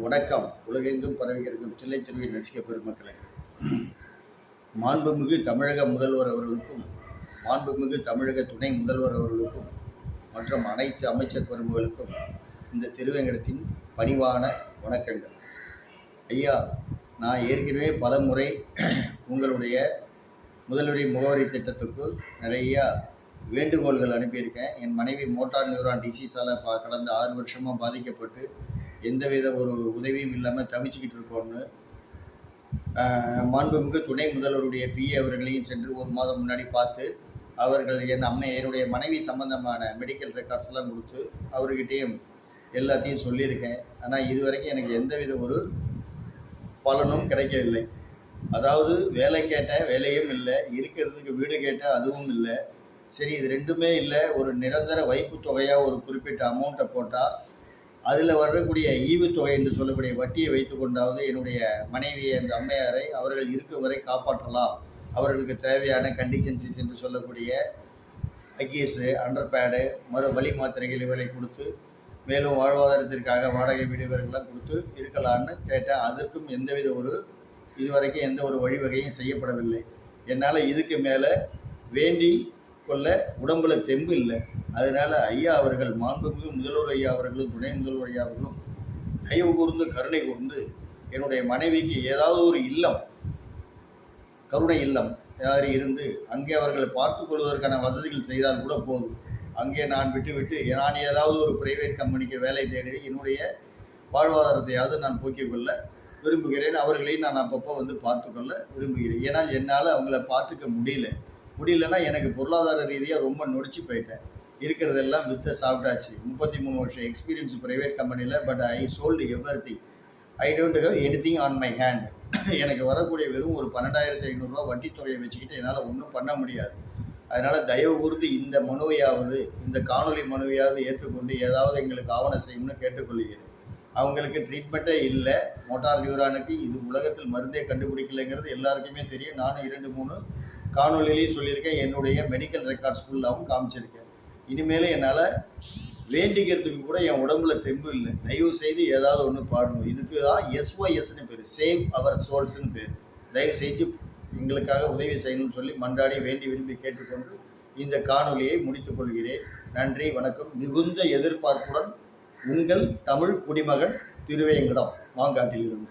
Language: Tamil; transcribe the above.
வணக்கம். உலகெங்கும் பரவி கிடக்கும் தில்லைத்திருவின் ரசிக பெருமக்களுக்கு மாண்புமிகு தமிழக முதல்வர் அவர்களுக்கும் மாண்புமிகு தமிழக துணை முதல்வர் அவர்களுக்கும் மற்றும் அனைத்து அமைச்சர் பெருமக்களுக்கும் இந்த திருவேங்கடத்தின் பணிவான வணக்கங்கள். ஐயா நான் ஏற்கனவே பல முறை உங்களுடைய முதல்வரி முகவரி திட்டத்துக்கு நிறையா வேண்டுகோள்கள் அனுப்பியிருக்கேன். என் மனைவி மோட்டார் நியூரான் டிசீஸால் பா கடந்த ஆறு வருஷமாக பாதிக்கப்பட்டு எந்தவித ஒரு உதவியும் இல்லாமல் தவிச்சுக்கிட்டு இருக்கோம்னு மாண்புமிகு துணை முதல்வருடைய பிஏ அவர்களையும் சென்று ஒரு மாதம் முன்னாடி பார்த்து அவர்கள் என் அம்மை என்னுடைய மனைவி சம்பந்தமான மெடிக்கல் ரெக்கார்ட்ஸ் எல்லாம் கொடுத்து அவர்கிட்டையும் எல்லாத்தையும் சொல்லியிருக்கேன். ஆனால் இதுவரைக்கும் எனக்கு எந்தவித ஒரு பலனும் கிடைக்கவில்லை. அதாவது வேலை கேட்டேன் வேலையும் இல்லை இருக்கிறதுக்கு வீடு கேட்டால் அதுவும் இல்லை. சரி இது ரெண்டுமே இல்லை. ஒரு நிரந்தர வைப்பு தொகையாக ஒரு குறிப்பிட்ட அமௌண்ட்டை போட்டால் அதில் வரக்கூடிய ஈவுத்தொகை என்று சொல்லக்கூடிய வட்டியை வைத்து கொண்டாவது என்னுடைய மனைவியை அந்த அம்மையாரை அவர்கள் இருக்கும் வரை காப்பாற்றலாம். அவர்களுக்கு தேவையான கண்டிஜென்சிஸ் என்று சொல்லக்கூடிய அக்கீஸு அண்டர் பேடு மறு வழி மாத்திரைகள் இவரை கொடுத்து மேலும் வாழ்வாதாரத்திற்காக வாடகை வீடு கொடுத்து இருக்கலான்னு கேட்டால் அதற்கும் எந்தவித ஒரு இதுவரைக்கும் எந்த ஒரு வழிவகையும் செய்யப்படவில்லை. என்னால் இதுக்கு மேலே வேண்டி கொள்ள உடம்புல தெம்பு இல்லை. அதனால ஐயா அவர்கள் மாண்புமிகு முதல்வர் ஐயா அவர்களும் துணை முதல்வர் ஐயா அவர்களும் தயவு கூர்ந்து கருணை கூர்ந்து என்னுடைய மனைவிக்கு ஏதாவது ஒரு இல்லம் கருணை இல்லம் யார் இருந்து அங்கே அவர்களை பார்த்து கொள்வதற்கான வசதிகள் செய்தால் கூட போதும். அங்கே நான் விட்டு விட்டு நான் ஏதாவது ஒரு பிரைவேட் கம்பெனிக்கு வேலை தேடி என்னுடைய வாழ்வாதாரத்தையாவது நான் போக்கிக் கொள்ள விரும்புகிறேன். அவர்களையும் நான் அப்பப்போ வந்து பார்த்துக்கொள்ள விரும்புகிறேன். ஏன்னால் என்னால் அவங்கள பார்த்துக்க முடியல. முடியலன்னா எனக்கு பொருளாதார ரீதியாக ரொம்ப நொடிச்சு போயிட்டேன். இருக்கிறதெல்லாம் வித்த சாப்பிட்டாச்சு. முப்பத்தி மூணு வருஷம் எக்ஸ்பீரியன்ஸ் ப்ரைவேட் கம்பெனியில் but I sold everything I don't have any on my hand எனக்கு வரக்கூடிய வெறும் ஒரு பன்னெண்டாயிரத்தி ஐநூறுரூவா வட்டி தொகையை வச்சுக்கிட்டு என்னால் ஒன்றும் பண்ண முடியாது. அதனால் தயவு கூர்ந்து இந்த மனுவையாவது இந்த காணொலி மனுவையாவது ஏற்றுக்கொண்டு ஏதாவது எங்களுக்கு ஆவணம் செய்யணும்னு கேட்டுக்கொள்கிறேன். அவங்களுக்கு ட்ரீட்மெண்ட்டே இல்லை. மோட்டார் நியூரானுக்கு இது உலகத்தில் மருந்தே கண்டுபிடிக்கலைங்கிறது எல்லாருக்குமே தெரியும். நானும் இரண்டு மூணு காணொலியிலையும் சொல்லியிருக்கேன். என்னுடைய மெடிக்கல் ரெக்கார்ட்ஸ் ஃபுல்லாகவும் காமிச்சிருக்கேன் இனிமேல் என்னால் வேண்டிக்கிறதுக்கு கூட என் உடம்புல தெம்பு இல்லை. தயவு செய்து ஏதாவது ஒன்று பாடணும் இதுக்கு தான் எஸ்ஒஎஸ்னு பேர். சேவ் அவர் சோல்ஸ்னு பேர். தயவு செய்து எங்களுக்காக உதவி செய்யணும்னு சொல்லி மன்றாடி வேண்டி விரும்பி கேட்டுக்கொண்டு இந்த காணொலியை முடித்துக் கொள்கிறேன். நன்றி வணக்கம். மிகுந்த எதிர்பார்ப்புடன் உங்கள் தமிழ் குடிமகன் திருவேங்கடம் மாங்காட்டிலிருந்து.